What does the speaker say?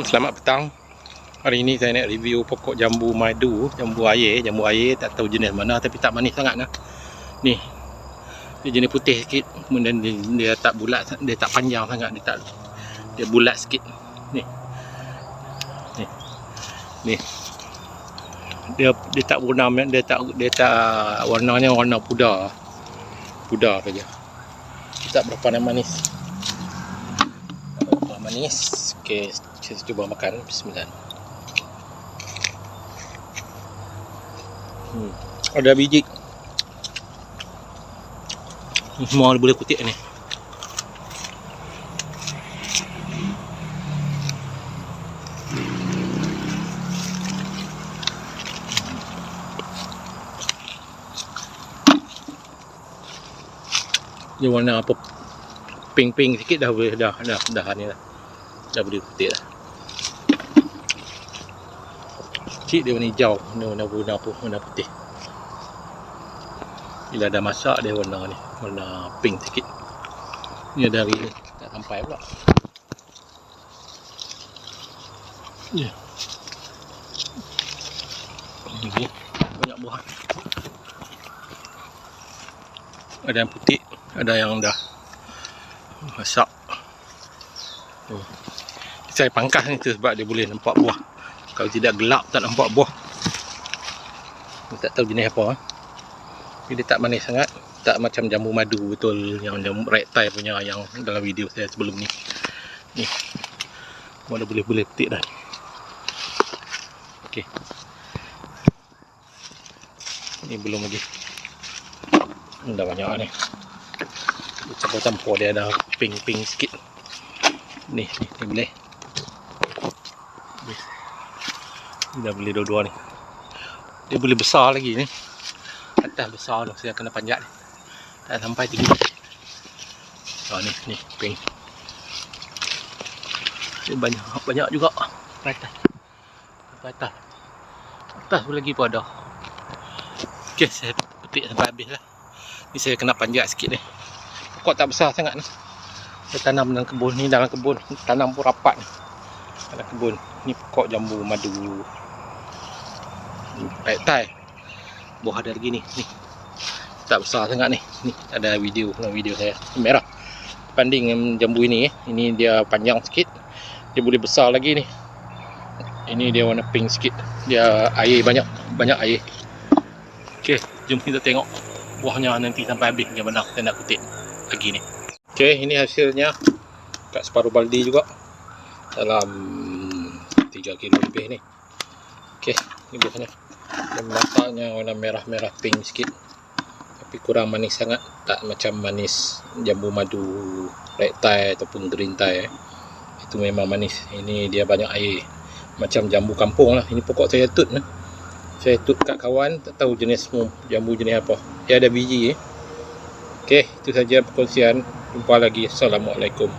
Selamat petang. Hari ini saya nak review pokok jambu madu, jambu air, jambu air tak tahu jenis mana tapi tak manis sangat nah. Ni. Dia jenis putih sikit, kemudian dia, dia tak bulat, dia tak panjang sangat, dia tak dia bulat sikit. Ni. Ni. Ni. Dia dia tak warna dia tak dia tak warnanya warna pudar. Pudar saja. Tak berapa manis manis Okey, kita cuba makan Bismillah. Hmm. Ada biji. Semua boleh kutik ni. Dia warna apa? Pink-pink sikit dah boleh dah dah dah ni lah. Dah boleh putih lah kecil dia warna hijau. Warna warna apa warna putih. Bila dah masak dia warna ni warna pink sikit. Ni ada hari ni. Tak sampai pula. Ni. Ni banyak buah. Ada yang putih ada yang dah masak. Oh saya pangkas ni tu sebab dia boleh nampak buah. Kalau tidak gelap tak nampak buah. Dia tak tahu jenis apa eh. dia tak manis sangat. Tak macam jambu madu betul. Yang jambu rektai punya yang dalam video saya sebelum ni. Ni. Mana boleh boleh petik dah. Ok ni belum lagi. Dah banyak ni. Campur-campur dia ada pink-pink sikit. Ni ni, ni boleh dah beli dua-dua ni. Dia boleh besar lagi ni. Atas besar tu saya kena panjat ni. Tak sampai tinggi. Oh ni ni pink. Dia banyak banyak juga. Atas? Atas? Atas pun lagi pun ada. Ok saya petik sampai habis lah. Ni saya kena panjat sikit ni. Pokok tak besar sangat ni? Saya tanam dalam kebun ni dalam kebun. Tanam pun rapat ni. Dalam kebun. Ni pokok jambu madu Baik tai. Buah ada lagi ni. Ni. Tak besar sangat ni. Ni ada video dalam video saya. Merah. Banding jambu ini eh. Ini dia panjang sikit. Dia boleh besar lagi ni. Ini dia warna pink sikit. Dia air banyak, banyak air. Okey, jom kita tengok buahnya nanti sampai habis macam mana saya nak kutip lagi ni. Okey, ini hasilnya kat separuh baldi juga. Dalam 3 kilo lebih ni. Okey, ini buahnya dan matanya warna merah-merah pink sikit. Tapi kurang manis sangat. Tak macam manis jambu madu red tie ataupun green tie eh. itu memang manis. Ini dia banyak air. Macam jambu kampung lah. Ini pokok saya tut eh. saya tut kat kawan tak tahu jenis jambu jenis apa. Dia ada biji eh. ok itu saja perkongsian. Jumpa lagi. Assalamualaikum